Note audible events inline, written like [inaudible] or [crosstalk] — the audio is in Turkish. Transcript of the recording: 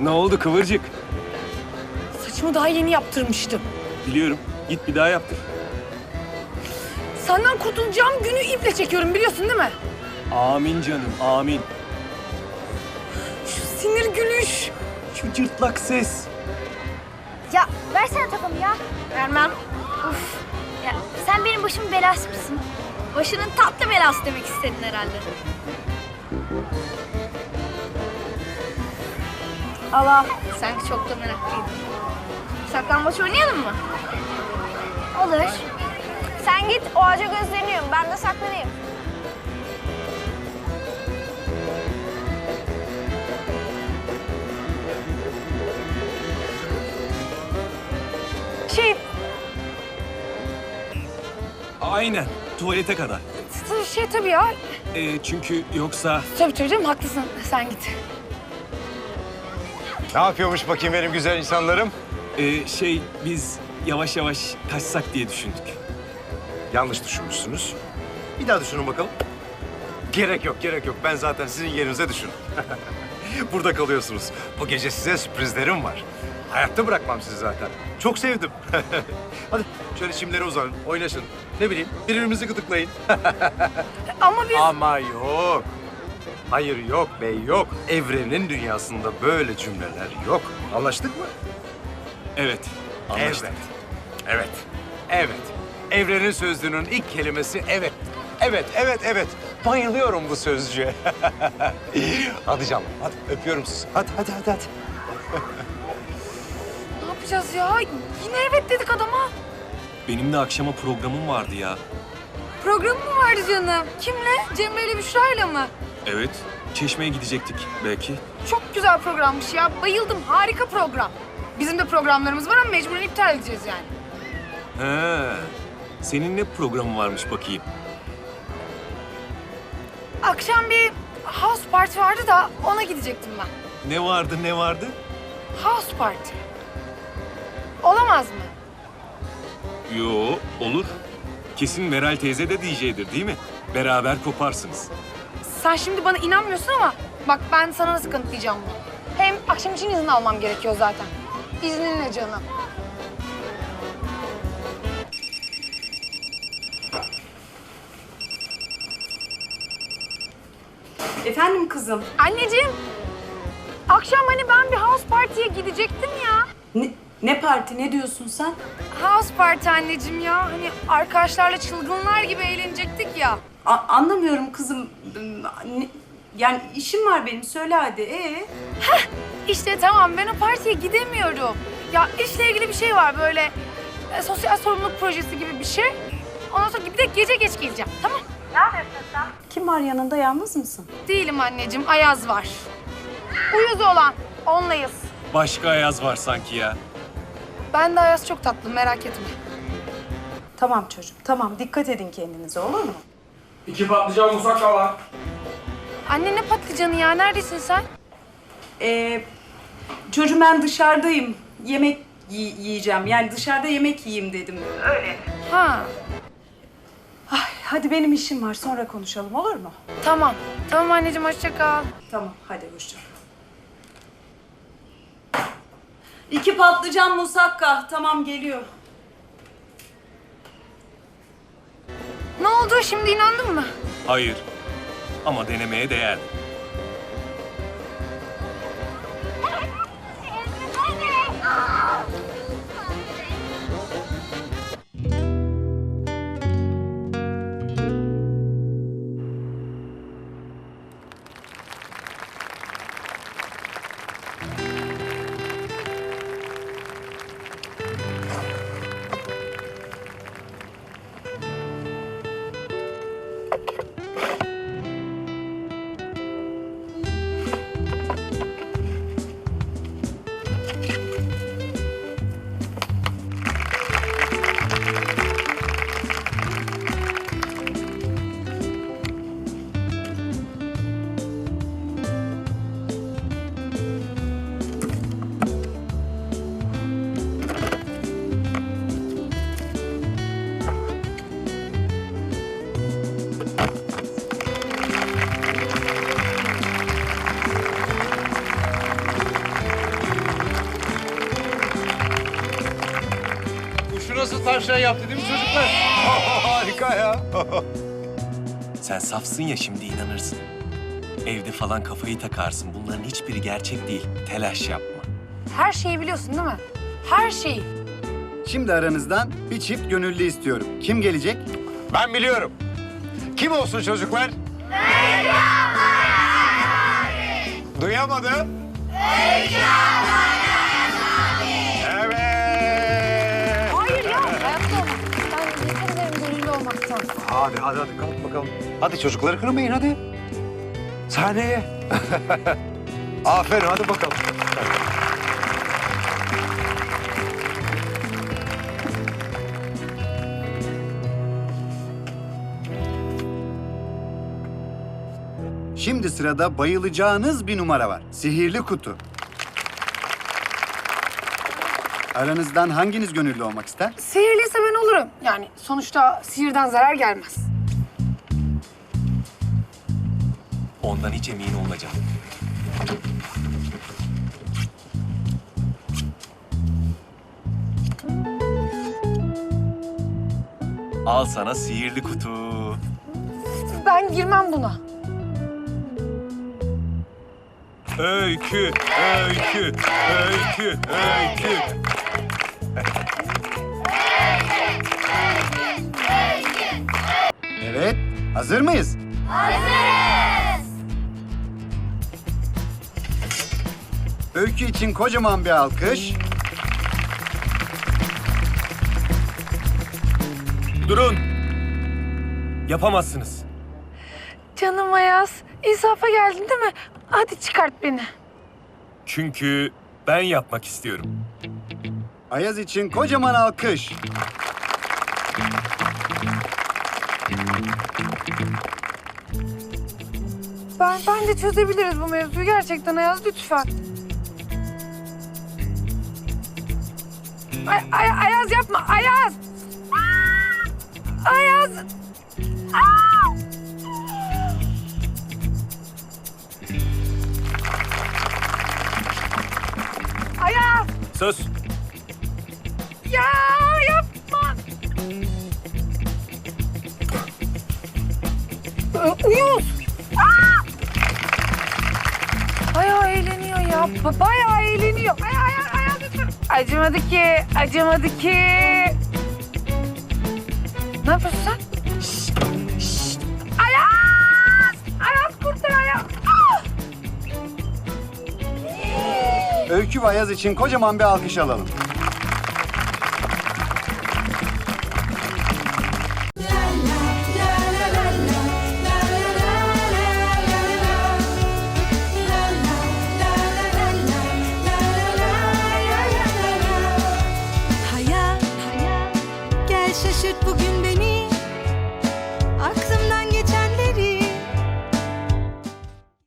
Ne oldu kıvırcık? Saçımı daha yeni yaptırmıştım. Biliyorum. Git bir daha yaptır. Senden kurtulacağım günü iple çekiyorum biliyorsun değil mi? Amin canım, amin. Şu sinir gülüş. Şu cırtlak ses. Ya versene takımı ya. Vermem. Uf. Ya sen benim başımın belası mısın? Başının tatlı belası demek istedin herhalde. Allah. Sanki çok da meraklıydım. Saklambaç oynayalım mı? Olur. Sen git o ağaca gözlerini yum. Ben de saklanayım. Şey, Aynen. Tuvalete kadar. şey tabii ya. Ee, çünkü yoksa... Tabii tabii canım haklısın. Sen git. Ne yapıyormuş bakayım benim güzel insanlarım? ee, şey, biz yavaş yavaş kaçsak diye düşündük. Yanlış düşünmüşsünüz. Bir daha düşünün bakalım. Gerek yok, gerek yok. Ben zaten sizin yerinize düşünün. [laughs] Burada kalıyorsunuz. Bu gece size sürprizlerim var. Hayatta bırakmam sizi zaten. Çok sevdim. [laughs] Hadi şöyle çimlere uzanın, oynaşın. Ne bileyim, birbirimizi gıdıklayın. [laughs] Ama biz... Ama yok. Hayır yok bey yok. Evrenin dünyasında böyle cümleler yok. Anlaştık mı? Evet, anlaştık. Evet. Evet. Evet. Evrenin sözlüğünün ilk kelimesi evet. Evet, evet, evet. Bayılıyorum bu sözcüğe. [laughs] hadi canım, hadi öpüyorum sizi. Hadi, hadi, hadi, hadi. Ne yapacağız ya? Yine evet dedik adama. Benim de akşama programım vardı ya. Programı mı vardı canım? Kimle? Cemre ile Büşra'yla mı? Evet, Çeşme'ye gidecektik belki. Çok güzel programmış ya. Bayıldım. Harika program. Bizim de programlarımız var ama mecburen iptal edeceğiz yani. He, senin ne programın varmış bakayım? Akşam bir house party vardı da ona gidecektim ben. Ne vardı, ne vardı? House party. Olamaz mı? Yo, olur. Kesin Meral teyze de DJ'dir değil mi? Beraber koparsınız. Sen şimdi bana inanmıyorsun ama bak ben sana nasıl kanıtlayacağım bunu. Hem akşam için izin almam gerekiyor zaten. İzninle canım. Efendim kızım. Anneciğim, akşam hani ben bir house party'ye gidecektim ya. Ne, ne parti ne diyorsun sen? House party anneciğim ya. Hani arkadaşlarla çılgınlar gibi eğlenecektik ya. A- anlamıyorum kızım. Yani işim var benim söyle hadi. Ee? İşte tamam ben o partiye gidemiyorum. Ya işle ilgili bir şey var böyle e, sosyal sorumluluk projesi gibi bir şey. Ondan sonra bir de gece geç geleceğim tamam? Kim var yanında yalnız mısın? Değilim anneciğim Ayaz var. Uyuz olan onlayız. Başka Ayaz var sanki ya. Ben de Ayaz çok tatlı merak etme. Tamam çocuğum tamam dikkat edin kendinize olur mu? İki patlıcan musakka var. Anne ne patlıcanı ya neredesin sen? Ee, çocuğum ben dışarıdayım. Yemek yi- yiyeceğim. Yani dışarıda yemek yiyeyim dedim. Ha Ay, hadi benim işim var sonra konuşalım olur mu? tamam. Tamam anneciğim hoşça kal. Tamam hadi hoşça kal. İki patlıcan musakka. Tamam geliyor. Ne oldu şimdi inandın mı? Hayır. Ama denemeye değer. Tavşan yaptı değil mi çocuklar? [laughs] Harika ya. [laughs] Sen safsın ya şimdi inanırsın. Evde falan kafayı takarsın. Bunların hiçbiri gerçek değil. Telaş yapma. Her şeyi biliyorsun değil mi? Her şeyi. Şimdi aranızdan bir çift gönüllü istiyorum. Kim gelecek? Ben biliyorum. Kim olsun çocuklar? Duyamadım. Evet. Hadi hadi hadi kalk bakalım. Hadi çocukları kırmayın hadi. Sahneye. [laughs] Aferin hadi bakalım. Şimdi sırada bayılacağınız bir numara var. Sihirli kutu. Aranızdan hanginiz gönüllü olmak ister? Sihirliyse olurum. Yani sonuçta sihirden zarar gelmez. Ondan hiç emin olmayacağım. Al sana sihirli kutu. Ben girmem buna. Öykü, öykü, öykü, öykü. Hazır mıyız? Hazırız. Öykü için kocaman bir alkış. Durun. Yapamazsınız. Canım Ayaz, insafa geldin değil mi? Hadi çıkart beni. Çünkü ben yapmak istiyorum. Ayaz için kocaman alkış. Ben, bence çözebiliriz bu mevzuyu gerçekten Ayaz lütfen. Ay, ay, Ayaz yapma, Ayaz! Ayaz! Ayaz! Söz. Uyuz! Bayağı eğleniyor ya. ba- Bayağı eğleniyor. Ay ay ay ay lütfen. Acımadı ki, acımadı ki. Ne yapıyorsun sen? Şşt, şşt. Ayaz! Ayaz kurtar Ayaz! Ah! Öykü ve Ayaz için kocaman bir alkış alalım.